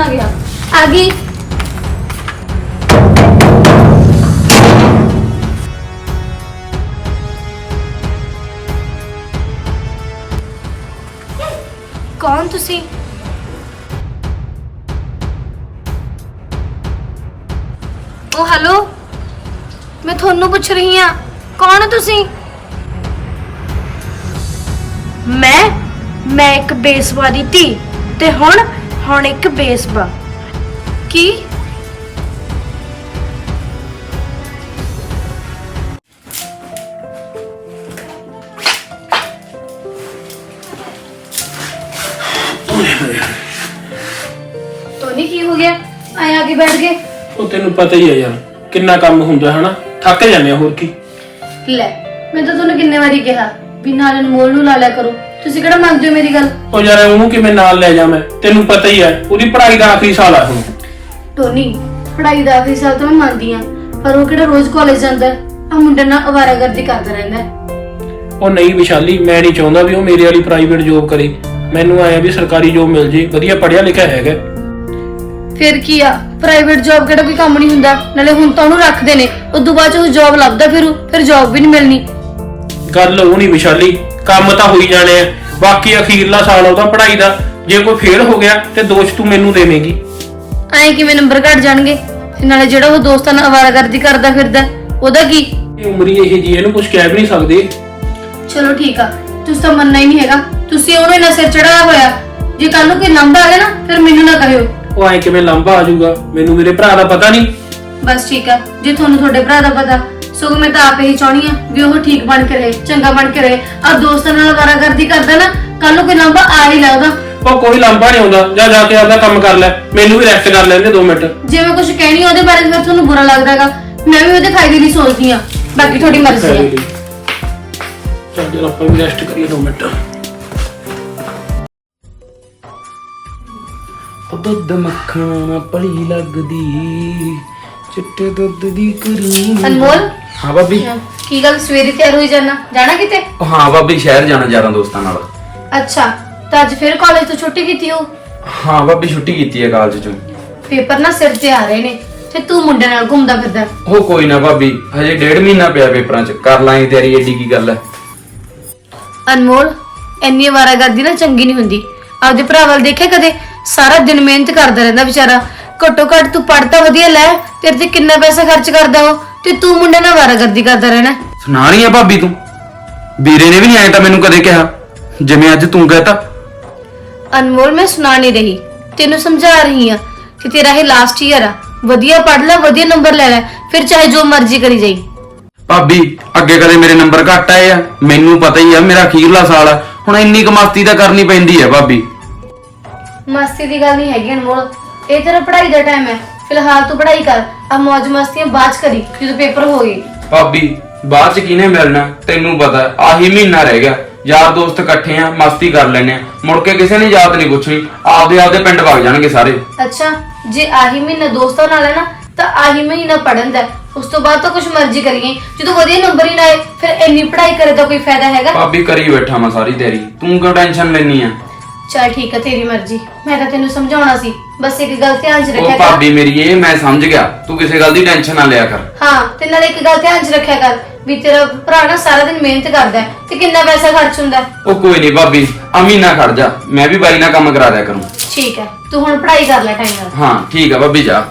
ਕੌਣ ਆ ਗਿਆ। ਆ ਗਈ। ਕੌਣ ਤੁਸੀਂ? ਉਹ ਹੈਲੋ? ਮੈਂ ਤੁਹਾਨੂੰ ਪੁੱਛ ਰਹੀ ਹਾਂ, ਕੌਣ ਹੋ ਤੁਸੀਂ? ਮੈਂ? ਮੈਂ ਇੱਕ ਬੇਸਬਾ ਧੀ, ਤੇ ਹੁਣ ਹੁਣ ਇੱਕ ਬੇਸਬਾ ਕੀ? ਤੋਨੀ ਕੀ ਹੋ ਗਿਆ? ਆਏ ਆ ਕੇ ਬੈਠ ਗਏ। ਉਹ ਤੈਨੂੰ ਪਤਾ ਹੀ ਹੈ ਯਾਰ ਕਿੰਨਾ ਕੰਮ ਹੁੰਦਾ ਹਨਾ ਥੱਕ ਜਾਂਦੇ ਆ ਹੋਰ ਕੀ। ਲੈ ਮੈਂ ਤਾਂ ਤੁਹਾਨੂੰ ਕਿੰਨੇ ਵਾਰੀ ਕਿਹਾ ਵੀ ਨਾਲ ਅਨਮੋਲ ਨੂੰ ਲਾ ਲਿਆ ਕਰੋ। ਤੁਸੀਂ ਕਿਹੜਾ ਮੰਨਦੇ ਹੋ ਮੇਰੀ ਗੱਲ? ਉਹ ਯਾਰ ਉਹਨੂੰ ਕਿਵੇਂ ਨਾਲ ਲੈ ਜਾ ਮੈਂ? ਤੈਨੂੰ ਪਤਾ ਹੀ ਹੈ ਉਹਦੀ ਪੜ੍ਹਾਈ ਦਾ ਆਖਰੀ ਸਾਲ ਆ ਹੁਣ। ਟੋਨੀ ਪੜਾਈ ਦਾ ਆਖਰੀ ਸਾਲ ਤਾਂ ਮੈਂ ਮੰਨਦੀ ਆ ਪਰ ਉਹ ਕਿਹੜਾ ਰੋਜ਼ ਕਾਲਜ ਜਾਂਦਾ ਆ ਮੁੰਡਾ ਨਾ ਅਵਾਰਾਗਰਦੀ ਕਰਦਾ ਰਹਿੰਦਾ ਹੈ। ਉਹ ਨਹੀਂ ਵਿਸ਼ਾਲੀ ਮੈਂ ਨਹੀਂ ਚਾਹੁੰਦਾ ਵੀ ਉਹ ਮੇਰੇ ਵਾਲੀ ਪ੍ਰਾਈਵੇਟ ਜੋਬ ਕਰੇ। ਮੈਨੂੰ ਆਇਆ ਵੀ ਸਰਕਾਰੀ ਜੋਬ ਮਿਲ ਜੇ ਵਧੀਆ ਪੜ੍ਹਿਆ ਲਿਖਿਆ ਹੈਗਾ। ਫਿਰ ਕੀ ਆ? ਪ੍ਰਾਈਵੇਟ ਜੌਬ ਕਿਹੜਾ ਕੋਈ ਕੰਮ ਨਹੀਂ ਹੁੰਦਾ ਨਾਲੇ ਹੁਣ ਤਾਂ ਉਹਨੂੰ ਰੱਖਦੇ ਨੇ। ਉਦੋਂ ਬਾਅਦ ਚ ਉਹ ਜੌਬ ਲੱਭਦਾ ਫਿਰੂ ਫਿਰ ਜੌਬ ਵੀ ਨਹੀਂ ਮਿਲਣੀ। ਗੱਲ ਉਹ ਨਹੀਂ ਵਿਸ਼ਾਲੀ ਕੰਮ ਤਾਂ ਹੋਈ ਜਾਣੇ ਆ। ਬਾਕੀ ਅਖੀਰਲਾ ਸਾਲ ਉਹਦਾ ਪੜ੍ਹਾਈ ਦਾ। ਜੇ ਕੋਈ ਫੇਲ ਹੋ ਗਿਆ ਤੇ ਦੋਸ਼ ਤੂੰ ਮੈਨੂੰ ਦੇਵੇਂਗੀ। ਐਂ ਕਿਵੇਂ ਨੰਬਰ ਘਟ ਜਾਣਗੇ? ਨਾਲੇ ਜਿਹੜਾ ਉਹ ਦੋਸਤਾਂ ਨਾਲ ਅਵਾਰਾਗਰਦੀ ਕਰਦਾ ਫਿਰਦਾ ਉਹਦਾ ਕੀ? ਇਹ ਉਮਰੀ ਇਹ ਜੀ ਇਹਨੂੰ ਕੁਝ ਕਹਿ ਵੀ ਨਹੀਂ ਸਕਦੇ। ਚਲੋ ਠੀਕ ਆ ਤੁਸੀਂ ਤਾਂ ਮੰਨਣਾ ਹੀ ਨਹੀਂ ਹੈਗਾ। ਤੁਸੀਂ ਉਹਨੂੰ ਇੰਨਾ ਸਿਰ ਚੜਾਇਆ ਹੋਇਆ ਜੇ ਕੱਲ ਨੂੰ ਕੋਈ ਲੰਬਾ ਆ ਗਿਆ ਨਾ ਫਿਰ ਮੈਨੂੰ ਨਾ ਕਹਿਓ ਉਹ ਐ ਕਿਵੇਂ ਲੰਬਾ ਆ ਜਾਊਗਾ ਮੈਨੂੰ ਮੇਰੇ ਭਰਾ ਦਾ ਪਤਾ ਨਹੀਂ। ਬਸ ਠੀਕ ਆ ਜੇ ਤੁਹਾਨੂੰ ਤੁਹਾਡੇ ਭਰਾ ਦਾ ਪਤਾ ਸਗੋਂ ਮੈਂ ਤਾਂ ਆਪ ਹੀ ਚਾਹਣੀ ਆ ਵੀ ਉਹ ਠੀਕ ਬਣ ਕੇ ਰਹੇ ਚੰਗਾ ਬਣ ਕੇ ਰਹੇ। ਆ ਦੋਸਤਾਂ ਨਾਲ ਵਾਰਾਗਰਦੀ ਕਰਦਾ ਨਾ ਕੱਲ ਨੂੰ ਕੋਈ ਲੰਬਾ ਆ ਹੀ ਲੱਗਦਾ। ਉਹ ਕੋਈ ਲੰਬਾ ਨਹੀਂ ਆਉਂਦਾ ਜਾ ਜਾ ਕੇ ਆਪਦਾ ਕੰਮ ਕਰ ਲੈ ਮੈਨੂੰ ਵੀ ਰੈਸਟ ਕਰ ਲੈਂਦੇ 2 ਮਿੰਟ। ਜੇ ਮੈਂ ਕੁਝ ਕਹਿਣੀ ਉਹਦੇ ਬਾਰੇ ਫਿਰ ਤੁਹਾਨੂੰ ਬੁਰਾ ਲੱਗਦਾ ਹੈਗਾ। ਮੈਂ ਵੀ ਉਹਦੇ ਫਾਇਦੇ ਲਈ ਸੋਚਦੀ ਆ ਬਾਕੀ ਤੁਹਾਡੀ ਮਰਜ਼ੀ ਆ ਚੱਲ ਜਰਾ ਆਪਾਂ ਵੀ ਰੈਸਟ ਕਰੀਏ 2 ਮਿੰਟ। ਉਹ ਦੁੱਧ ਮੱਖਣ ਭਲੀ ਲੱਗਦੀ ਚਿੱਟੇ ਦੁੱਧ ਦੀ ਕਰੀਮ ਅਨਮੋਲ? ਹਾਂ ਭਾਬੀ। ਕੀ ਗੱਲ? ਸਵੇਰੇ ਤਿਆਰ ਹੋਈ ਜਾਣਾ ਜਾਣਾ ਕਿਤੇ? ਹਾਂ ਭਾਬੀ ਸ਼ਹਿਰ ਜਾਣਾ ਯਾਰਾਂ ਦੋਸਤਾਂ ਨਾਲ। ਅੱਛਾ ਤਾਂ ਅੱਜ ਫਿਰ ਕਾਲਜ ਤੋਂ ਛੁੱਟੀ ਕੀਤੀ ਹੋ ਹਾਂ ਭਾਬੀ ਛੁੱਟੀ ਕੀਤੀ ਹੈ ਕਾਲਜ ਚੋਂ। ਪੇਪਰ ਨਾ ਸਿਰ ਤੇ ਆ ਰਹੇ ਨੇ ਤੇ ਤੂੰ ਮੁੰਡੇ ਨਾਲ ਘੁੰਮਦਾ ਫਿਰਦਾ। ਉਹ ਕੋਈ ਨਾ ਭਾਬੀ ਹਜੇ ਡੇਢ ਮਹੀਨਾ ਪਿਆ ਪੇਪਰਾਂ 'ਚ। ਕਰ ਲਾਂਗੇ ਤਿਆਰੀ ਏਡੀ ਕੀ ਗੱਲ ਹੈ। ਅਨਮੋਲ ਇੰਨੀ ਵਾਰਾਗਰਦੀ ਨਾ ਚੰਗੀ ਨਹੀਂ ਹੁੰਦੀ। ਆਪਦੇ ਭਰਾ ਵੱਲ ਦੇਖਿਆ ਕਦੇ? ਸਾਰਾ ਦਿਨ ਮਿਹਨਤ ਕਰਦਾ ਰਹਿੰਦਾ ਵਿਚਾਰਾ। ਘੱਟੋ ਘੱਟ ਤੂੰ ਪੜ੍ਹਤਾ ਵਧੀਆ ਲੈ ਤੇਰੇ ਤੇ ਕਿੰਨਾ ਪੈਸਾ ਖਰਚ ਕਰਦਾ ਉਹ ਤੇ ਤੂੰ ਮੁੰਡੇ ਨਾਲ ਵਾਰਾਗਰਦੀ ਕਰਦਾ ਰਹਿਣਾ। ਸੁਣਾ ਰਹੀ ਹੈ ਭਾਬੀ ਤੂੰ? ਵੀਰੇ ਨੇ ਵੀ ਨਹੀਂ ਆਇਆ ਤਾਂ ਮੈਨੂੰ ਕਦੇ ਕਿਹਾ। ਜਿਵੇਂ ਅੱਜ ਤੂੰ ਕਹਤਾ। ਅਨਮੋਲ ਮੈਂ ਸੁਣਾ ਨਹੀਂ ਰਹੀ। ਤੈਨੂੰ ਸਮਝਾ ਰਹੀ ਆ ਕਿ ਤੇਰਾ ਇਹ ਲਾਸਟ ਈਅਰ ਆ। ਵਧੀਆ ਪੜ੍ਹ ਲੈ ਵਧੀਆ ਨੰਬਰ ਲੈ ਲੈ ਫਿਰ ਚਾਹੇ ਜੋ ਮਰਜ਼ੀ ਕਰੀ ਜਾਈ। ਭਾਬੀ ਅੱਗੇ ਕਦੇ ਮੇਰੇ ਨੰਬਰ ਘੱਟ ਆਏ ਆ? ਮੈਨੂੰ ਪਤਾ ਹੀ ਆ ਮੇਰਾ ਅਖੀਰਲਾ ਸਾਲ ਆ। ਹੁਣ ਇੰਨੀ ਕਮਾਸਤੀ ਤਾਂ ਕਰਨੀ ਪੈਂਦੀ ਹੈ ਭਾਬੀ। ਮਸਤੀ ਦੀ ਗੱਲ ਨਹੀਂ ਹੈਗੀ ਅਨਮੋਲ। ਇਹ ਤੇਰਾ ਪੜ੍ਹਾਈ ਦਾ ਟਾਈਮ ਹੈ। ਫਿਲਹਾਲ ਤੂੰ ਪੜ੍ਹਾਈ ਕਰ ਆ ਮौज ਮਸਤੀਆਂ ਬਾਅਦ ਚ ਕਰੀ ਜਦੋਂ ਪੇਪਰ ਹੋ ਗਏ ਭਾਬੀ ਬਾਅਦ ਚ ਕਿਹਨੇ ਮਿਲਣਾ? ਤੈਨੂੰ ਪਤਾ ਆਹੀ ਮਹੀਨਾ ਰਹਿ ਗਿਆ। ਯਾਰ ਦੋਸਤ ਇਕੱਠੇ ਆ ਮਸਤੀ ਕਰ ਲੈਨੇ ਆ। ਮੁੜ ਕੇ ਕਿਸੇ ਨੇ ਯਾਦ ਨਹੀਂ ਪੁੱਛਣੀ ਆਪਦੇ ਆਪਦੇ ਪਿੰਡ ਵਗ ਜਾਣਗੇ ਸਾਰੇ। ਅੱਛਾ ਜੇ ਆਹੀ ਮਹੀਨਾ ਦੋਸਤਾਂ ਨਾਲ ਹੈ ਨਾ ਤਾਂ ਆਹੀ ਮਹੀਨਾ ਪੜਨ ਦਾ ਹੈ। ਉਸ ਤੋਂ ਬਾਅਦ ਤਾਂ ਕੁਝ ਮਰਜ਼ੀ ਕਰੀਏ। ਜਦੋਂ ਵਧੀਆ ਨੰਬਰ ਹੀ ਨਾ ਆਏ ਫਿਰ ਇੰਨੀ ਪੜ੍ਹਾਈ ਕਰੇ ਤਾਂ ਕੋਈ ਫਾਇਦਾ ਹੈਗਾ? ਭਾਬੀ ਕਰੀ ਬੈਠਾ ਮੈਂ ਸਾਰੀ ਤੇਰੀ ਤੂੰ ਕਿਉਂ ਟੈਨਸ਼ਨ ਲੈਣੀ ਆ? ਚਲ ਠੀਕ ਹੈ ਤੇਰੀ ਮਰਜ਼ੀ। ਮੈਂ ਤਾਂ ਤੈਨੂੰ ਸਮਝਾਉਣਾ ਸੀ। ਬਸ ਇੱਕ ਗੱਲ ਧਿਆਨ 'ਚ ਉਹ ਰੱਖਿਆ ਕਰ। ਭਾਬੀ ਮੇਰੀ ਇਹ ਮੈਂ ਸਮਝ ਗਿਆ। ਤੂੰ ਕਿਸੇ ਗੱਲ ਦੀ ਟੈਨਸ਼ਨ ਨਾ ਲਿਆ ਕਰ। ਹਾਂ ਤੇ ਨਾਲ ਇੱਕ ਗੱਲ ਧਿਆਨ 'ਚ ਰੱਖਿਆ ਕਰ ਵੀ ਤੇਰਾ ਭਰਾ ਨਾ ਸਾਰਾ ਦਿਨ ਮਿਹਨਤ ਕਰਦਾ ਹੈ ਤੇ ਕਿੰਨਾ ਪੈਸਾ ਖਰਚ ਹੁੰਦਾ ਹੈ। ਉਹ ਕੋਈ ਨਹੀਂ ਭਾਬੀ ਅਮੀਨਾ ਖੜ ਜਾ। ਮੈਂ ਵੀ ਬਾਈ ਨਾਲ ਕੰਮ ਕਰਾ ਦਿਆ ਕਰੂੰ। ਠੀਕ ਹੈ ਤੂੰ ਹੁਣ ਪੜ੍ਹਾਈ ਕਰ ਲੈ ਟਾਈਮ ਨਾਲ। ਹਾਂ ਠੀਕ ਆ ਭਾਬੀ ਜਾ।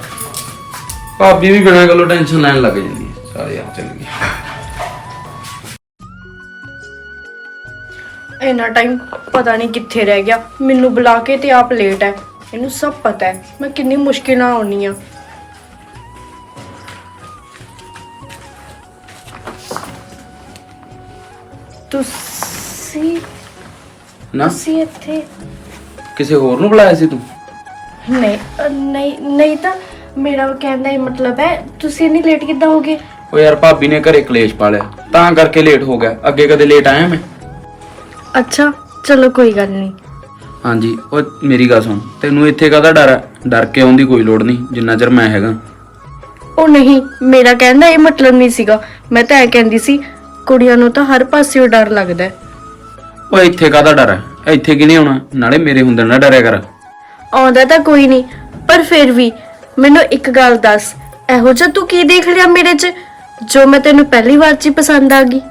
ਭਾਬੀ ਵੀ ਬਿਨਾਂ ਗੱਲੋਂ ਟੈਨਸ਼ਨ ਲੈਣ ਲੱਗ ਜਾਂਦੀ ਹੈ। ਸਾਰੇ ਆ ਚੱਲ ਗਏ ਇੰਨਾ ਟਾਈਮ ਪਤਾ ਨਹੀਂ ਕਿੱਥੇ ਰਹਿ ਗਿਆ। ਮੈਨੂੰ ਬੁਲਾ ਕੇ ਤੇ ਆਪ ਲੇਟ ਹੈ। ਇਹਨੂੰ ਸਭ ਪਤਾ ਹੈ। ਮੈਂ ਕਿੰਨੀ ਮੁਸ਼ਕਿਲ ਨਾਲ ਆਉਣੀ ਆ। ਤੁਸੀਂ ਨਾ। ਤੁਸੀਂ ਇੱਥੇ ਕਿਸੇ ਹੋਰ ਨੂੰ ਬੁਲਾਇਆ ਸੀ ਤੂੰ? ਨਹੀਂ ਅ, ਨਹੀਂ ਨਹੀਂ ਤਾਂ ਮੇਰਾ ਕਹਿਣ ਦਾ ਇਹ ਮਤਲਬ ਹੈ ਤੁਸੀਂ ਇੰਨੀ ਲੇਟ ਕਿੱਦਾਂ ਹੋਗੇ ਉਹ ਯਾਰ ਭਾਬੀ ਨੇ ਘਰੇ ਕਲੇਸ਼ ਪਾ ਲਿਆ। ਤਾਂ ਕਰਕੇ ਲੇਟ ਹੋ ਗਿਆ। ਅੱਗੇ ਕਦੇ ਲੇਟ ਆਇਆ ਮੈਂ? ਅੱਛਾ ਚਲੋ ਕੋਈ ਗੱਲ ਨਹੀਂ। ਹਾਂਜੀ ਉਹ ਮੇਰੀ ਗੱਲ ਸੁਣ। ਤੈਨੂੰ ਇੱਥੇ ਕਾਹਦਾ ਡਰ ਹੈ? ਡਰ ਕੇ ਆਉਣ ਦੀ ਕੋਈ ਲੋੜ ਨਹੀਂ ਜਿੰਨਾ ਚਿਰ ਮੈਂ ਹੈਗਾ। ਉਹ ਨਹੀਂ ਮੇਰਾ ਕਹਿਣ ਦਾ ਇਹ ਮਤਲਬ ਨਹੀਂ ਸੀਗਾ। ਮੈਂ ਤਾਂ ਇਹ ਕਹਿੰਦੀ ਸੀ ਕੁੜੀਆਂ ਨੂੰ ਤਾਂ ਹਰ ਪਾਸਿਓਂ ਡਰ ਲੱਗਦਾ ਹੈ। ਉਹ ਇੱਥੇ ਕਾਹਦਾ ਡਰ ਹੈ? ਇੱਥੇ ਕਿਨੇ ਆਉਣਾ? ਨਾਲੇ ਮੇਰੇ ਹੁੰਦੇ ਨਾ ਡਰਿਆ ਕਰ। ਆਉਂਦਾ ਤਾਂ ਕੋਈ ਨਹੀਂ ਪਰ ਫਿਰ ਵੀ ਮੈਨੂੰ ਇੱਕ ਗੱਲ ਦੱਸ। ਇਹੋ ਜਿਹਾ ਤੂੰ ਕੀ ਦੇਖ ਲਿਆ ਮੇਰੇ 'ਚ ਜੋ ਮੈਂ ਤੈਨੂੰ ਪਹਿਲੀ ਵਾਰ 'ਚ ਹੀ ਪਸੰਦ ਆ ਗਈ?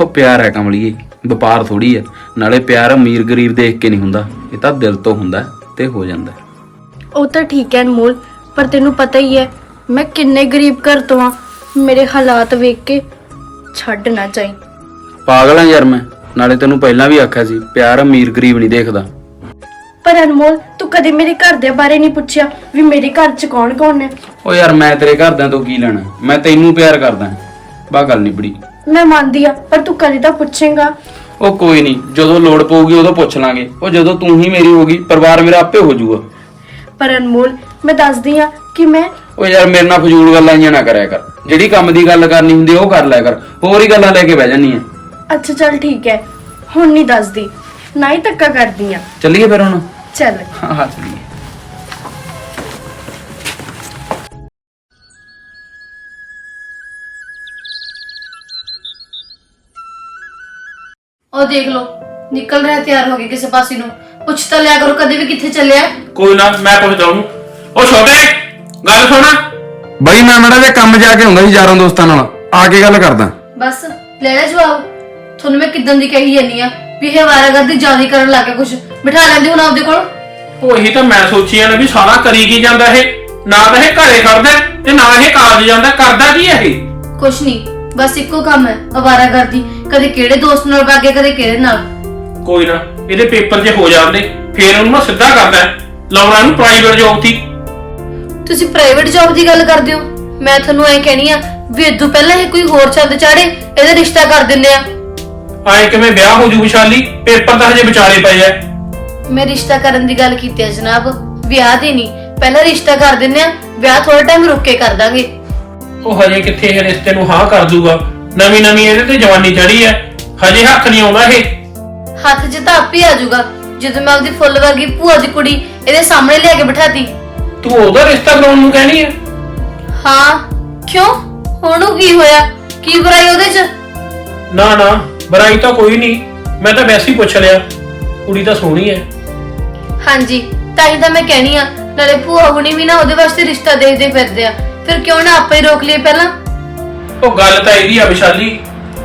ਉਹ ਪਿਆਰ ਹੈ ਕਮਲੀਏ ਵਪਾਰ ਥੋੜੀ ਹੈ। ਨਾਲੇ ਪਿਆਰ ਅਮੀਰ ਗਰੀਬ ਦੇਖ ਕੇ ਨਹੀਂ ਹੁੰਦਾ ਇਹ ਤਾਂ ਦਿਲ ਤੋਂ ਹੁੰਦਾ ਤੇ ਹੋ ਜਾਂਦਾ। ਉਹ ਤਾਂ ਠੀਕ ਹੈ ਅਨਮੋਲ ਪਰ ਤੈਨੂੰ ਪਤਾ ਹੀ ਹੈ ਮੈਂ ਕਿੰਨੇ ਗਰੀਬ ਘਰ ਤੋਂ ਆ ਮੇਰੇ ਹਾਲਾਤ ਵੇਖ ਕੇ ਛੱਡ ਨਾ ਜਾਈਂ। ਪਾਗਲ ਆ ਯਾਰ ਮੈਂ ਨਾਲੇ ਤੈਨੂੰ ਪਹਿਲਾਂ ਵੀ ਆਖਿਆ ਸੀ ਪਿਆਰ ਅਮੀਰ ਗਰੀਬ ਨਹੀਂ ਦੇਖਦਾ। ਪਰ ਅਨਮੋਲ ਤੂੰ ਕਦੇ ਮੇਰੇ ਘਰ ਦੇ ਬਾਰੇ ਨਹੀਂ ਪੁੱਛਿਆ ਵੀ ਮੇਰੇ ਘਰ 'ਚ ਕੌਣ ਕੌਣ ਹੈ ਉਹ ਯਾਰ ਮੈਂ ਤੇਰੇ ਘਰਦਿਆਂ ਤੋਂ ਕੀ ਲੈਣਾ ਮੈਂ ਤੈਨੂੰ ਪਿਆਰ ਕਰਦਾ ਬਾ ਗੱਲ ਨਹੀਂ ਬੜੀ। ਮੈਂ ਮੰਨਦੀ ਆ ਪਰ ਤੂੰ ਕਦੇ ਤਾਂ ਪੁੱਛੇਂਗਾ। ਉਹ ਕੋਈ ਨਹੀਂ ਜਦੋਂ ਲੋੜ ਪਊਗੀ ਉਦੋਂ ਪੁੱਛ ਲਾਂਗੇ। ਉਹ ਜਦੋਂ ਤੂੰ ਹੀ ਮੇਰੀ ਹੋਗੀ ਪਰਿਵਾਰ ਮੇਰਾ ਆਪੇ ਹੋ ਜਾਊਗਾ। ਪਰ ਅਨਮੋਲ ਮੈਂ ਦੱਸਦੀ ਆ ਕਿ ਮੈਂ ਉਹ ਯਾਰ ਮੇਰੇ ਨਾਲ ਫਜ਼ੂਲ ਗੱਲਾਂ ਇੰਨੀਆਂ ਨਾ ਕਰਿਆ ਕਰ। ਜਿਹੜੀ ਕੰਮ ਦੀ ਗੱਲ ਕਰਨੀ ਹੁੰਦੀ ਉਹ ਕਰ ਲਿਆ ਕਰ। ਹੋਰ ਹੀ ਗੱਲਾਂ ਲੈ ਕੇ ਬਹਿ ਜਾਂਦੀ ਆ। ਅੱਛਾ ਚੱਲ ਠੀਕ ਹੈ। ਹੁਣ ਨਹੀਂ ਦੱਸਦੀ। ਨਾ ਹੀ ਧੱਕਾ ਕਰਦੀ ਆ। ਚੱਲੀਏ ਫਿਰ ਹੁਣ? ਚੱਲ। ਹਾਂ ਹਾਂ ਚੱਲੀਏ। ਉਹ ਦੇਖ ਲਓ ਨਿਕਲ ਰਿਹਾ ਤਿਆਰ ਹੋ ਕੇ ਕਿਸੇ ਪਾਸੇ ਨੂੰ। ਪੁੱਛ ਤਾਂ ਲਿਆ ਕਰੋ ਕਦੇ ਵੀ ਕਿੱਥੇ ਚੱਲਿਆ? ਕੋਈ ਨਾ ਮੈਂ ਪੁੱਛਦਾ ਉਹਨੂੰ ਉਹ ਛੋਟੇ ਗੱਲ ਸੁਣਾ। ਬਈ ਮੈਂ ਮੜਾ ਜਿਹਾ ਕੰਮ ਜਾ ਕੇ ਹੁੰਦਾ ਸੀ ਯਾਰਾਂ ਦੋਸਤਾਂ ਨਾਲ। ਆ ਕੇ ਗੱਲ ਕਰਦਾ। ਬਸ ਲੈ ਲੈ ਜਵਾਬ। ਤੁਹਾਨੂੰ ਮੈਂ ਕਿਦਾਂ ਦੀ ਕਹੀ ਜਾਨੀ ਆ? ਵੀ ਇਹ ਵਾਰਾਗਰਦੀ ਜ਼ਿਆਦਾ ਕਰਨ ਲੱਗ ਗਿਆ ਕੁਛ। ਬਿਠਾ ਲੈਂਦੇ ਹੁਣ ਆਪਦੇ ਕੋਲ। ਉਹ ਇਹੀ ਤਾਂ ਮੈਂ ਸੋਚੀ ਜਾਂਦਾ ਵੀ ਸਾਲਾ ਕਰੀ ਕੀ ਜਾਂਦਾ ਇਹ? ਨਾ ਤਾਂ ਇਹ ਘਰੇ ਕਰਦਾ ਤੇ ਨਾ ਇਹ ਕਾਲਜ ਜਾਂਦਾ ਕਰਦਾ ਕੀ ਇਹ? ਕੁਛ ਨਹੀਂ ਬਸ ਇੱਕੋ ਕੰਮ ਹੈ ਅਵਾਰਾਗਰਦੀ ਕਦੇ ਕਿਹੜੇ ਦੋਸਤ ਨਾਲ ਭਾਗੇ ਕਦੇ ਕਿਹੜੇ ਨਾਲ? ਕੋਈ ਨਾ ਇਹਦੇ ਪੇਪਰ ਜੇ ਹੋ ਜਾਂਦੇ ਫੇਰ ਉਹਨੂੰ ਮੈਂ ਸਿੱਧਾ ਕਰਦਾ ਲਾਉਣਾ ਨੂੰ ਪ੍ਰਾਈਵੇਟ ਜੌਬ ਦੀ। ਤੁਸੀਂ ਪ੍ਰਾਈਵੇਟ ਜੌਬ ਦੀ ਗੱਲ ਕਰਦੇ ਹੋ? ਮੈਂ ਤੁਹਾਨੂੰ ਐ ਕਹਿਣੀ ਆ ਵੀ ਇਦੋਂ ਪਹਿਲਾਂ ਇਹ ਕੋਈ ਹੋਰ ਚੰਦ ਚਾੜੇ ਇਹਦਾ ਰਿਸ਼ਤਾ ਕਰ ਦਿੰਦੇ ਆ। ਆਏ ਕਿਵੇਂ ਵਿਆਹ ਹੋ ਜੂ ਵਿਸ਼ਾਲੀ? ਪੇਪਰ ਤਾਂ ਹਜੇ ਵਿਚਾਲੇ ਪਏ ਐ ਮੈਂ ਰਿਸ਼ਤਾ ਕਰਨ ਦੀ ਗੱਲ ਕੀਤੀ ਹੈ ਜਨਾਬ ਵਿਆਹ ਦੀ ਨਹੀਂ ਪਹਿਲਾਂ ਰਿਸ਼ਤਾ ਕਰ ਦਿੰਦੇ ਆ ਵਿਆਹ ਥੋੜਾ ਟਾਈਮ ਰੁੱਕ ਕੇ ਕਰ ਦਾਂਗੇ। ਉਹ ਹਜੇ ਕਿੱਥੇ ਇਹ ਰਿਸ਼ਤੇ ਨੂੰ ਹਾਂ ਕਰ ਦੂਗਾ। ਨਵੀਂ ਨਵੀਂ ਇਹਦੇ ਤੇ ਜਵਾਨੀ ਚੜੀ ਐ ਹਜੇ ਹੱਥ ਨਹੀਂ ਆਉਂਦਾ ਇਹ। ਹੱਥ 'ਚ ਤਾਂ ਆਪੇ ਆ ਜਾਊਗਾ। ਜਦੋਂ ਮੈਂ ਆਪਦੀ ਫੁੱਲ ਵਰਗੀ ਭੂਆ ਦੀ ਕੁੜੀ ਇਹਦੇ ਸਾਹਮਣੇ ਲਿਆ ਕੇ ਬਿਠਾਤੀ। ਤੂੰ ਉਹਦਾ ਰਿਸ਼ਤਾ ਕਰਾਉਣ ਨੂੰ ਕਹਿਣੀ ਐ ਹਾਂ। ਕਿਉਂ? ਉਹਨੂੰ ਕੀ ਹੋਇਆ? ਕੀ ਬੁਰਾਈ ਉਹਦੇ 'ਚ? ਨਾ ਨਾ। ਬੁਰਾਈ ਤਾਂ ਕੋਈ ਨਹੀਂ। ਮੈਂ ਤਾਂ ਵੈਸੇ ਹੀ ਪੁੱਛ ਲਿਆ। ਕੁੜੀ ਤਾਂ ਸੋਹਣੀ ਐ ਹਾਂਜੀ। ਤਾਂ ਹੀ ਤਾਂ ਮੈਂ ਕਹਿਣੀ ਆ। ਨਾਲੇ ਭੂਆ ਹੁਣੀ ਵੀ ਨਾ ਉਹਦੇ ਵਾਸਤੇ ਰਿਸ਼ਤਾ ਦੇਖਦੇ ਫਿਰਦੇ ਆ। ਫਿਰ ਕਿਉਂ ਨਾ ਆਪਾਂ ਰੋਕ ਲਈਏ ਪਹਿਲਾਂ? ਉਹ ਗੱਲ ਤਾਂ ਇਹਦੀ ਆ ਵਿਸ਼ਾਲੀ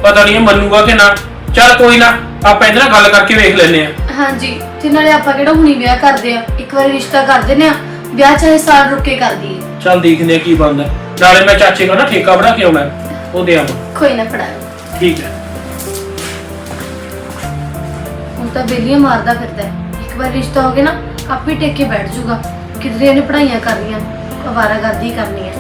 ਪਤਾ ਨਹੀਂ ਇਹ ਮੰਨੂਗਾ ਕਿ ਨਾ। ਚੱਲ ਕੋਈ ਨਾ ਆਪਾਂ ਇਹਦੇ ਨਾਲ ਗੱਲ ਕਰਕੇ ਵੇਖ ਲੈਨੇ ਆ ਹਾਂਜੀ ਤੇ ਨਾਲੇ ਆਪਾਂ ਕਿਹੜਾ ਹੁਣੀ ਵਿਆਹ ਕਰਦੇ ਆ ਇੱਕ ਵਾਰੀ ਰਿਸ਼ਤਾ ਕਰ ਦਿੰਦੇ ਆ ਵਿਆਹ ਚਾਹੇ ਸਾਲ ਰੁਕ ਕੇ ਕਰ ਦਈਏ। ਚੱਲ ਦੇਖਦੇ ਆ ਕੀ ਬਣਦਾ। ਨਾਲੇ ਮੈਂ ਚਾਚੇ ਕੋਲ ਨਾ ਠੇਕਾ ਬਣਾ ਕੇ ਆਉਣਾ। ਉਹ ਦੇ ਆਵਾਂ। ਕੋਈ ਨਾ ਫੜਾਓ ਠੀਕ ਹੈ। ਹੁਣ ਤਾਂ ਬੇਲੀਆਂ ਮਾਰਦਾ ਫਿਰਦਾ ਹੈ। ਇੱਕ ਵਾਰ ਰਿਸ਼ਤਾ ਹੋ ਗਿਆ ਨਾ ਆਪੇ ਟੇਕ ਬੈਠ ਜਾਊਗਾ ਕਿਧਰੇ ਇਹਨੇ ਪੜਾਈਆਂ ਕਰਨੀਆਂ ਅਵਾਰਾਗਰਦੀ ਕਰਨੀ ਹੈ।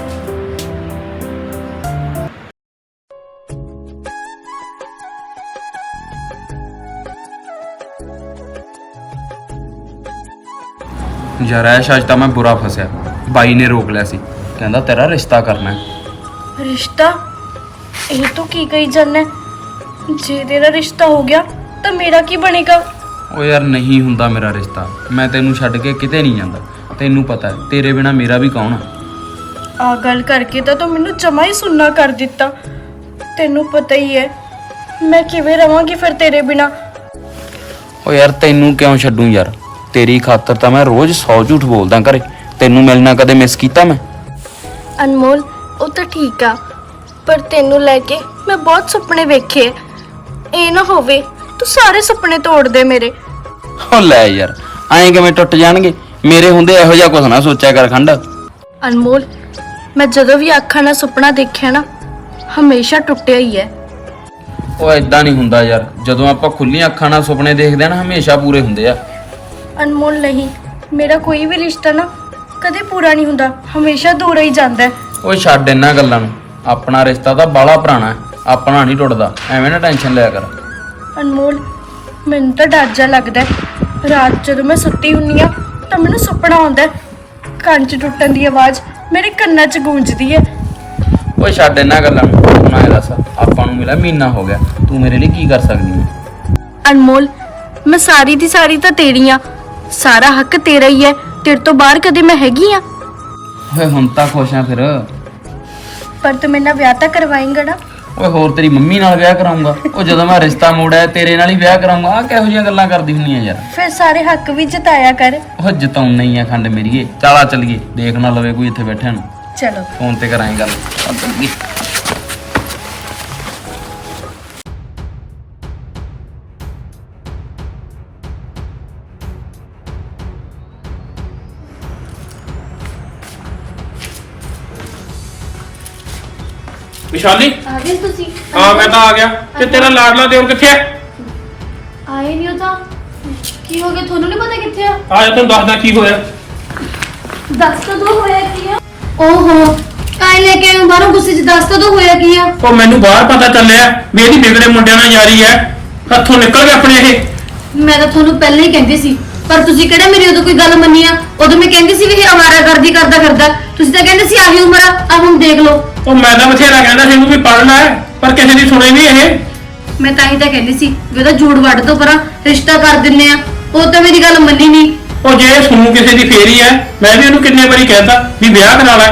ਯਾਰ ਐਸ਼ ਅੱਜ ਤਾਂ ਮੈਂ ਬੁਰਾ ਫਸਿਆ। ਬਾਈ ਨੇ ਰੋਕ ਲਿਆ ਸੀ। ਕਹਿੰਦਾ ਤੇਰਾ ਰਿਸ਼ਤਾ ਕਰਨਾ ਹੈ। ਰਿਸ਼ਤਾ? ਇਹ ਤੂੰ ਕੀ ਕਹੀ ਜਾਂਦਾ ਜੇ ਤੇਰਾ ਰਿਸ਼ਤਾ ਹੋ ਗਿਆ ਤਾਂ ਮੇਰਾ ਕੀ ਬਣੇਗਾ? ਉਹ ਯਾਰ ਨਹੀਂ ਹੁੰਦਾ ਮੇਰਾ ਰਿਸ਼ਤਾ। ਮੈਂ ਤੈਨੂੰ ਛੱਡ ਕੇ ਕਿਤੇ ਨਹੀਂ ਜਾਂਦਾ। ਤੈਨੂੰ ਪਤਾ ਹੈ ਤੇਰੇ ਬਿਨਾ ਮੇਰਾ ਵੀ ਕੌਣ ਆ? ਆ ਗੱਲ ਕਰਕੇ ਤਾਂ ਤੂੰ ਮੈਨੂੰ ਜਮਾ ਹੀ ਸੁਣਨਾ ਕਰ ਦਿੱਤਾ। ਤੈਨੂੰ ਪਤਾ ਹੀ ਹੈ ਮੈਂ ਕਿਵੇਂ ਰਵਾਂਗੀ ਫਿਰ ਤੇਰੇ ਬਿਨਾ? ਉਹ ਯਾਰ ਤੈਨੂੰ ਕਿਉਂ ਛੱਡੂੰ ਯਾਰ? ਤੇਰੀ ਖਾਤਰ ਤਾਂ ਮੈਂ ਰੋਜ਼ 100 ਝੂਠ ਬੋਲਦਾ ਘਰੇ। ਤੈਨੂੰ ਮਿਲਣਾ ਕਦੇ ਮਿਸ ਕੀਤਾ ਮੈਂ? ਅਨਮੋਲ ਉਹ ਤਾਂ ਠੀਕ ਆ। ਪਰ ਤੈਨੂੰ ਲੈ ਕੇ ਮੈਂ ਬਹੁਤ ਸੁਪਨੇ ਵੇਖੇ। ਇਹ ਨਾ ਹੋਵੇ ਤੂੰ ਸਾਰੇ ਸੁਪਨੇ ਤੋੜ ਦੇ ਮੇਰੇ। ਉਹ ਲੈ ਯਾਰ ਐਂ ਕਿਵੇਂ ਟੁੱਟ ਜਾਣਗੇ? ਮੇਰੇ ਹੁੰਦੇ ਇਹੋ ਜਿਹਾ ਕੁਛ ਨਾ ਸੋਚਿਆ ਕਰ ਖੰਡ। ਅਨਮੋਲ ਮੈਂ ਜਦੋਂ ਵੀ ਅੱਖਾਂ ਨਾਲ ਸੁਪਨਾ ਦੇਖਿਆ ਨਾ ਹਮੇਸ਼ਾ ਟੁੱਟਿਆ ਹੀ ਹੈ। ਉਹ ਐਦਾਂ ਨਹੀਂ ਹੁੰਦਾ ਯਾਰ। ਜਦੋਂ ਆਪਾਂ ਖੁੱਲੀਆਂ ਅੱਖਾਂ ਨਾਲ ਸੁਪਨੇ ਦੇਖਦੇ ਆ ਨਾ ਹਮੇਸ਼ਾ ਪੂਰੇ ਹੁੰਦੇ ਆ। ਅਨਮੋਲ ਨਹੀਂ। ਮੇਰਾ ਕੋਈ ਵੀ ਰਿਸ਼ਤਾ ਨਾ ਕਦੇ ਪੂਰਾ ਨਹੀਂ ਹੁੰਦਾ। ਹਮੇਸ਼ਾ ਦੂਰ ਹੀ ਜਾਂਦਾ ਹੈ। ਓਏ ਛੱਡ ਇਹਨਾਂ ਗੱਲਾਂ ਨੂੰ। ਆਪਣਾ ਰਿਸ਼ਤਾ ਤਾਂ ਬਾਲਾ ਪੁਰਾਣਾ ਹੈ। ਆਪਣਾ ਨਹੀਂ ਟੁੱਟਦਾ। ਐਵੇਂ ਨਾ ਟੈਨਸ਼ਨ ਲਿਆ ਕਰ। ਅਨਮੋਲ ਮੈਨੂੰ ਤਾਂ ਡਰ ਜਾ ਲੱਗਦਾ ਹੈ। ਰਾਤ ਜਦੋਂ ਮੈਂ ਸੁੱਤੀ ਹੁੰਨੀ ਆ ਤਾਂ ਮੈਨੂੰ ਸੁਪਨਾ ਆਉਂਦਾ ਹੈ। ਕੰਨ 'ਚ ਟੁੱਟਣ ਦੀ ਆਵਾਜ਼ ਮੇਰੇ ਕੰਨਾਂ 'ਚ ਗੂੰਜਦੀ ਹੈ। ਓਏ ਛੱਡ ਇਹਨਾਂ ਗੱਲਾਂ ਨੂੰ। ਹੁਣ ਐ ਦੱਸ ਆਪਾਂ ਨੂੰ ਮਿਲਿਆ ਮਹੀਨਾ ਹੋ ਗਿਆ। ਤੂੰ ਮੇਰੇ ਲਈ ਕੀ ਕਰ ਸਕਦੀ ਹੈ? ਅਨਮੋਲ ਮੈਂ ਸਾਰੀ ਦੀ ਸਾਰੀ ਤਾਂ ਤੇਰੀ ਆ ਸਾਰਾ ਹੱਕ ਤੇਰਾ ਹੀ ਹੈ। ਤੇਰੇ ਤੋਂ ਬਾਹਰ ਕਦੇ ਮੈਂ ਹੈਗੀ ਆ? ਓਏ ਹੁਣ ਤਾਂ ਖੁਸ਼ ਆ ਫਿਰ। ਪਰ ਤੂੰ ਮੇਰੇ ਨਾਲ ਵਿਆਹ ਤਾਂ ਕਰਵਾਏਂਗਾ ਨਾ। ਓਏ ਹੋਰ ਤੇਰੀ ਮੰਮੀ ਨਾਲ ਵਿਆਹ ਕਰਾਉਂਗਾ ਉਹ ਜਦੋਂ ਮੈਂ ਰਿਸ਼ਤਾ ਮੋੜਿਆ ਤੇਰੇ ਨਾਲ ਹੀ ਵਿਆਹ ਕਰਾਉਂਗਾ ਆ ਕਿਹੋ ਜਿਹੀਆਂ ਗੱਲਾਂ ਕਰਦੀ ਹੁੰਨੀ ਆ ਯਾਰ। ਫਿਰ ਸਾਰੇ ਹੱਕ ਵੀ ਜਤਾਇਆ ਕਰ। ਉਹ ਜਤਾਉਣਾ ਹੀ ਆ ਖੰਡ ਮੇਰੀਏ। ਚਾਲਾ ਚੱਲੀਏ। ਦੇਖ ਨਾ ਲਵੇ ਕੋਈ ਇੱਥੇ ਬੈਠਿਆ ਨੂੰ। ਚਲੋ। ਫੋਨ ਤੇ ਕਰਾਂਗੇ ਗੱਲ। ਆ ਚੱਲੀਏ। ਵਿਸ਼ਾਲੀ ਆ ਗਏ ਤੁਸੀਂ। ਹਾਂ ਮੈਂ ਤਾਂ ਆ ਗਿਆ। ਤੇ ਤੇਰਾ ਲਾਡਲਾ ਦਿਓਰ ਕਿੱਥੇ ਆ? ਆਏ ਨਹੀਂ ਉਹ ਤਾਂ। ਕੀ ਹੋ ਗਿਆ? ਤੁਹਾਨੂੰ ਨਹੀਂ ਪਤਾ ਕਿੱਥੇ ਆ? ਆ ਜਾ ਤੈਨੂੰ ਦੱਸਦਾ ਕੀ ਹੋਇਆ। ਦੱਸ ਤਾਂ ਦੋ ਹੋਇਆ ਕੀ ਆ। ਓਹੋ ਕਾਇ ਲੈ ਕੇ ਬਾਹਰੋਂ ਗੁੱਸੇ 'ਚ। ਦੱਸ ਤਾਂ ਦੋ ਹੋਇਆ ਕੀ ਆ। ਉਹ ਮੈਨੂੰ ਬਾਹਰ ਪਤਾ ਚੱਲਿਆ ਵੀ ਇਹਦੀ ਵਿਗੜੇ ਮੁੰਡਿਆਂ ਨਾਲ ਯਾਰੀ ਹੈ। ਹੱਥੋਂ ਨਿਕਲ ਗਏ ਆਪਣੇ ਇਹ। ਮੈਂ ਤਾਂ ਤੁਹਾਨੂੰ ਪਹਿਲਾਂ ਹੀ ਕਹਿੰਦੀ ਸੀ ਪਰ ਤੁਸੀਂ ਕਿਹੜਾ ਮੇਰੀ ਉਦੋਂ ਕੋਈ ਗੱਲ ਮੰਨੀ ਆ? ਉਦੋਂ ਮੈਂ ਕਹਿੰਦੀ ਸੀ ਵੀ ਇਹ ਅਵਾਰਾ ਕਰਦੀ ਕਰਦਾ ਫਿਰਦਾ। ਤੁਸੀਂ ਤਾਂ ਕਹਿੰਦੇ ਸੀ ਆਹੀ ਉਮਰ ਆ ਆ ਹੁਣ ਦੇਖ ਲਓ। ਉਹ ਮੈਂ ਤਾਂ ਬਥੇਰਾ ਕਹਿੰਦਾ ਸੀ ਇਹਨੂੰ ਵੀ ਪੜ੍ਹਨਾ ਹੈ ਪਰ ਕਿਸੇ ਦੀ ਸੁਣੇ ਨਹੀਂ ਇਹ। ਮੈਂ ਤਾਂ ਹੀ ਤਾਂ ਕਹਿੰਦੀ ਸੀ ਵੀ ਉਹਦਾ ਝੂਠ ਵੱਢ ਦੋ ਪਰਾਂ ਰਿਸ਼ਤਾ ਕਰ ਦਿੰਨੇ ਆ। ਉਹ ਤਾਂ ਮੇਰੀ ਗੱਲ ਮੰਨੀ ਨਹੀਂ। ਉਹ ਜੇ ਸੁਣੂ ਕਿਸੇ ਦੀ ਫੇਰੀ ਹੈ ਮੈਂ ਵੀ ਇਹਨੂੰ ਕਿੰਨੇ ਵਾਰੀ ਕਹਿਤਾ ਵੀ ਵਿਆਹ ਕਰਾ ਲੈ।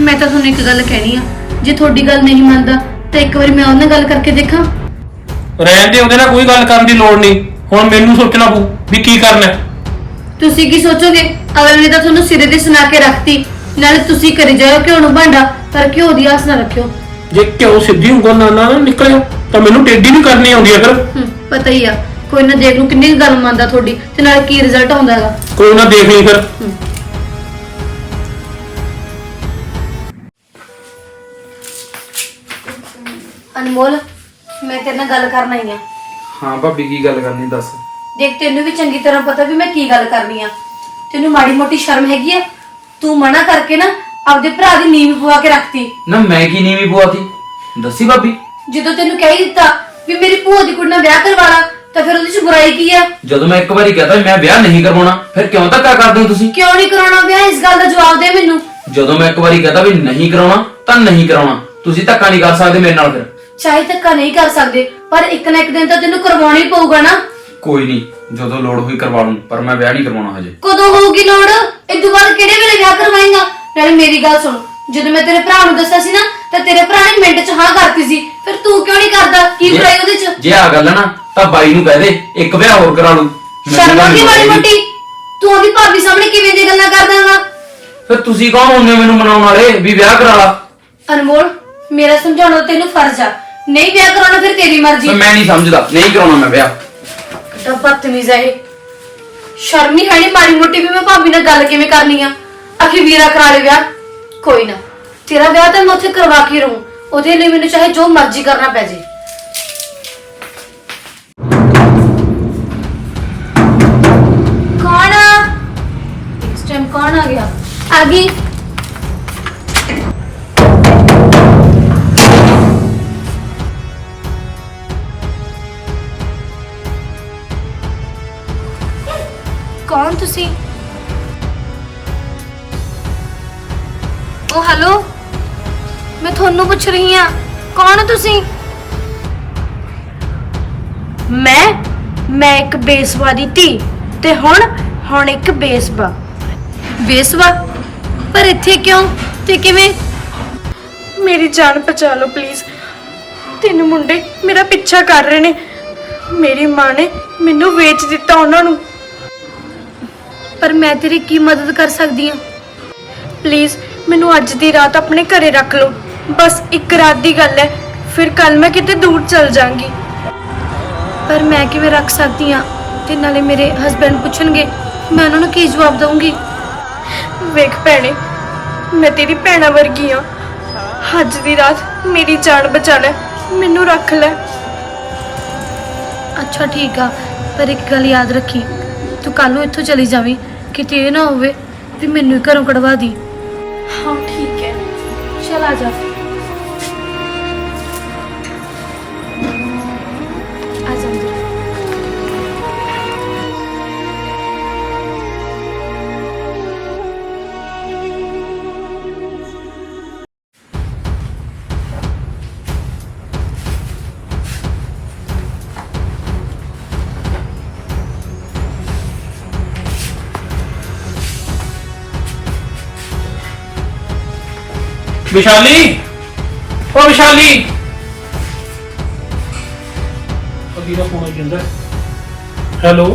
ਮੈਂ ਤਾਂ ਤੁਹਾਨੂੰ ਇੱਕ ਗੱਲ ਕਹਿਣੀ ਆ ਜੇ ਤੁਹਾਡੀ ਗੱਲ ਨਹੀਂ ਮੰਨਦਾ ਤਾਂ ਇੱਕ ਵਾਰੀ ਮੈਂ ਉਹਨਾਂ ਨਾਲ ਗੱਲ ਕਰਕੇ ਦੇਖਾਂ। ਰਹਿਣ ਦੇ ਉਹਦੇ ਨਾਲ ਕੋਈ ਗੱਲ ਕਰਨ ਦੀ ਲੋੜ ਨਹੀਂ। ਹੁਣ ਮੈਨੂੰ ਸੋਚਣਾ ਪਊ ਵੀ ਕੀ ਕਰਨਾ ਹੈ। ਤੁਸੀਂ ਕੀ ਸੋਚੋਗੇ? ਅਗਲੇ ਨੇ ਤਾਂ ਤੁਹਾਨੂੰ ਸਿਰੇ ਤੇ ਸੁਣਾ ਕੇ ਰੱਖਤੀ। ਨਾਲੇ ਤੁਸੀਂ ਕਰੀ ਜਾਓ ਘਿਓ ਨੂੰ ਭਾਂਡਾ ਪਰ ਘਿਓ ਦੀ ਆਸ ਨਾ ਰੱਖਿਓ। ਜੇ ਕਿਉਂ ਸਿੱਧੀ ਉਂਗਲ ਨਾਲ ਨਾ ਨਿਕਲਿਆ ਤਾਂ ਮੈਨੂੰ ਟੇਢੀ ਵੀ ਕਰਨੀ ਆਉਂਦੀ ਹੈ ਹਮ, ਪਤਾ ਹੀ ਆ। ਕੋਈ ਨਾ ਦੇਖ ਲੂ ਕਿੰਨੀ ਕੁ ਗੱਲ ਮੰਨਦਾ ਤੁਹਾਡੀ ਤੇ ਨਾਲ ਕੀ ਰਿਜ਼ਲਟ ਆਉਂਦਾ ਹੈਗਾ। ਕੋਈ ਨਾ ਦੇਖ ਲਈ ਫਿਰ। ਅਨਮੋਲ ਮੈਂ ਤੇਰੇ ਨਾਲ ਗੱਲ ਕਰਨ ਆਈ ਆ ਹਾਂ ਭਾਬੀ ਕੀ ਗੱਲ ਕਰਨੀ ਦੱਸ। ਦੇਖ ਤੈਨੂੰ ਵੀ ਚੰਗੀ ਤਰ੍ਹਾਂ ਪਤਾ ਵੀ ਮੈਂ ਕੀ ਗੱਲ ਕਰਨੀ ਆ। ਤੈਨੂੰ ਮਾੜੀ ਮੋਟੀ ਸ਼ਰਮ ਹੈਗੀ ਆ? ਤੂੰ ਮਨਾ ਕਰਕੇ ਨਾ ਆਪਦੇ ਭਰਾ ਦੀ ਨੀਂਵ ਪਵਾ ਕੇ ਰੱਖਤੀ। ਨਾ ਮੈਂ ਕੀ ਨੀਵੀਂ ਬੁਆ ਤੀ ਦੱਸੀ ਭਾਬੀ। ਜਦੋਂ ਤੈਨੂੰ ਕਹਿ ਹੀ ਦਿੱਤਾ ਵੀ ਮੇਰੀ ਭੂਆ ਦੀ ਕੁੜੀ ਨਾਲ ਵਿਆਹ ਕਰਵਾ ਲਾ ਤਾਂ ਫਿਰ ਉਹਦੇ ਚ ਬੁਰਾਈ ਕੀ ਆ? ਜਦੋਂ ਮੈਂ ਇੱਕ ਵਾਰੀ ਕਹਤਾ ਮੈਂ ਵਿਆਹ ਨਹੀਂ ਕਰਵਾਉਣਾ ਫਿਰ ਕਿਉਂ ਧੱਕਾ ਕਰਦੇ ਹੋ ਤੁਸੀਂ? ਕਿਉਂ ਨਹੀਂ ਕਰਾਉਣਾ? ਵਿਆਹ ਇਸ ਗੱਲ ਦਾ ਜਵਾਬ ਦੇ ਮੈਨੂੰ। ਜਦੋਂ ਮੈਂ ਇੱਕ ਵਾਰੀ ਕਹਤਾ ਵੀ ਨਹੀਂ ਕਰਾਉਣਾ ਤਾਂ ਨਹੀਂ ਕਰਾਉਣਾ। ਤੁਸੀਂ ਧੱਕਾ ਨਹੀਂ ਕਰ ਸਕਦੇ ਮੇਰੇ ਨਾਲ ਫਿਰ। ਚਾਹੇ ਧੱਕਾ ਨਹੀਂ ਕਰ ਸਕਦੇ ਪਰ ਇੱਕ ਨਾ ਇੱਕ ਦਿਨ ਤਾਂ ਤੈਨੂੰ ਕਰਵਾਉਣਾ ਹੀ ਪਊਗਾ ਨਾ। ਕੋਈ ਨਹੀਂ ਜਦੋਂ ਲੋੜ ਹੋਈ ਕਰਵਾ ਲੂੰ ਪਰ ਮੈਂ ਵਿਆਹ ਨਹੀਂ ਕਰਵਾਉਣਾ ਹਜੇ। ਕਦੋਂ ਹੋਊਗੀ ਲੋੜ? ਇਹ ਤੋਂ ਬਾਅਦ ਕਿਹੜੇ ਵੇਲੇ ਵਿਆਹ ਕਰਵਾਏਗਾ? ਨਾਲੇ ਮੇਰੀ ਗੱਲ ਸੁਣ ਜਦੋਂ ਮੈਂ ਤੇਰੇ ਭਰਾ ਨੂੰ ਦੱਸਿਆ ਸੀ ਨਾ ਤਾਂ ਤੇਰੇ ਭਰਾ ਨੇ ਮਿੰਟ 'ਚ ਹਾਂ ਕਰਤੀ ਸੀ। ਫਿਰ ਤੂੰ ਕਿਉਂ ਨਹੀਂ ਕਰਦਾ? ਕੀ ਜੇ- ਬੁਰਾਈ ਉਹਦੇ 'ਚ? ਜੇ ਆ ਗੱਲ ਨਾ ਤਾਂ ਬਾਈ ਨੂੰ ਕਹਿ ਦੇ ਇੱਕ ਵਿਆਹ ਹੋਰ ਕਰਾ ਲੂ। ਮੈਨੂੰ ਸ਼ਰਮ ਆਉਂਦੀ ਨਹੀਂ ਮਾੜੀ। ਮੋਟੀ? ਤੂੰ ਉਹਦੀ ਭਾਬੀ ਸਾਹਮਣੇ ਕਿਵੇਂ ਦੀ ਗੱਲਾਂ ਕਰਦਾਗਾ ਫਿਰ ਤੁਸੀਂ ਕੌਣ ਹੁੰਦੇ ਮੈਨੂੰ ਮਨਾਉਣ ਵਾਲੇ ਵੀ ਵਿਆਹ ਕਰਾ ਲਾ? ਅਨਮੋਲ ਮੇਰਾ ਸਮਝਾਉਣਾ ਤੈਨੂੰ ਫਰਜ਼ ਆ। ਨਹੀਂ ਵਿਆਹ ਕਰਾਉਣਾ ਫਿਰ ਤੇਰੀ ਮਰਜ਼ੀ। ਮੈਂ ਨਹੀਂ ਸਮਝਦਾ। ਨਹੀਂ ਕਰਾਉਣਾ ਮੈਂ ਵਿਆਹ। ਕਿੱਡਾ ਬਦਤਮੀਜ਼ ਹੈ ਇਹ। ਸ਼ਰਮ ਹੈ ਨੀ ਮਾੜੀ ਮੋਟੀ ਵੀ ਮੈਂ ਭਾਬੀ ਨਾਲ ਗੱਲ ਕਿਵੇਂ ਕਰਨੀ ਆ? ਆਖੇ ਵੀਰਾ ਕਰਾ ਲੈ ਵਿਆਹ। ਕੋਈ ਨਾ ਤੇਰਾ ਵਿਆਹ ਤਾਂ ਮੈਂ ਉੱਥੇ ਕਰਵਾ ਕੇ ਰਹੂੰ। ਉਹਦੇ ਲਈ ਮੈਨੂੰ ਚਾਹੇ ਜੋ ਮਰਜ਼ੀ ਕਰਨਾ ਪੈ ਜੇ। ਕੌਣ ਆ? ਇਸ ਟਾਈਮ ਕੌਣ ਆ ਗਿਆ? ਆ ਗਈ। ਕੌਣ ਤੁਸੀਂ? ਉਹ ਹੈਲੋ? ਮੈਂ ਤੁਹਾਨੂੰ ਪੁੱਛ ਰਹੀ ਹਾਂ, ਕੌਣ ਹੋ ਤੁਸੀਂ? ਮੈਂ? ਮੈਂ ਇੱਕ ਬੇਸਵਾ ਦੀ ਧੀ, ਤੇ ਹੁਣ ਹੁਣ ਇੱਕ ਬੇਸਵਾ ਬੇਸਵਾ ਪਰ ਇੱਥੇ ਕਿਉਂ? ਤੇ ਕਿਵੇਂ? ਮੇਰੀ ਜਾਨ ਬਚਾ ਲਓ ਪਲੀਜ਼ ਤਿੰਨ ਮੁੰਡੇ ਮੇਰਾ ਪਿੱਛਾ ਕਰ ਰਹੇ ਨੇ। ਮੇਰੀ ਮਾਂ ਨੇ ਮੈਨੂੰ ਵੇਚ ਦਿੱਤਾ ਉਹਨਾਂ ਨੂੰ। ਪਰ ਮੈਂ ਤੇਰੀ ਕੀ ਮਦਦ ਕਰ ਸਕਦੀ ਹਾਂ? ਪਲੀਜ਼ ਮੈਨੂੰ ਅੱਜ ਦੀ ਰਾਤ ਆਪਣੇ ਘਰੇ ਰੱਖ ਲਓ। ਬਸ ਇੱਕ ਰਾਤ ਦੀ ਗੱਲ ਹੈ, ਫਿਰ ਕੱਲ ਮੈਂ ਕਿਤੇ ਦੂਰ ਚਲ ਜਾਾਂਗੀ ਪਰ ਮੈਂ ਕਿਵੇਂ ਰੱਖ ਸਕਦੀ ਹਾਂ? ਤੇ ਨਾਲੇ ਮੇਰੇ ਹਸਬੰਡ ਪੁੱਛਣਗੇ, ਮੈਂ ਉਹਨਾਂ ਨੂੰ ਕੀ ਜਵਾਬ ਦਵਾਂਗੀ ਵੇਖ ਭੈਣੇ, ਮੈਂ ਤੇਰੀ ਭੈਣਾ ਵਰਗੀ ਆ ਅੱਜ ਦੀ ਰਾਤ ਮੇਰੀ ਜਾਨ ਬਚਾ ਲੈ, ਮੈਨੂੰ ਰੱਖ ਲੈ। ਅੱਛਾ, ਠੀਕ ਆ, ਪਰ ਇੱਕ ਗੱਲ ਯਾਦ ਰੱਖੀ। ਤੂੰ ਕੱਲ ਨੂੰ ਇੱਥੋਂ ਚਲੀ ਜਾਵੀਂ, ਕਿਤੇ ਇਹ ਨਾ ਹੋਵੇ ਵੀ ਮੈਨੂੰ ਹੀ ਘਰੋਂ ਕਢਵਾ ਦੀ। ਹਾਂ, ਠੀਕ ਹੈ। ਚਲ ਆ ਜਾ। ਵਿਸ਼ਾਲੀ? ਓ ਵਿਸ਼ਾਲੀ! ਅਗੀ ਦਾ ਫੋਨ ਆਈ ਜਾਂਦਾ ਹੈਲੋ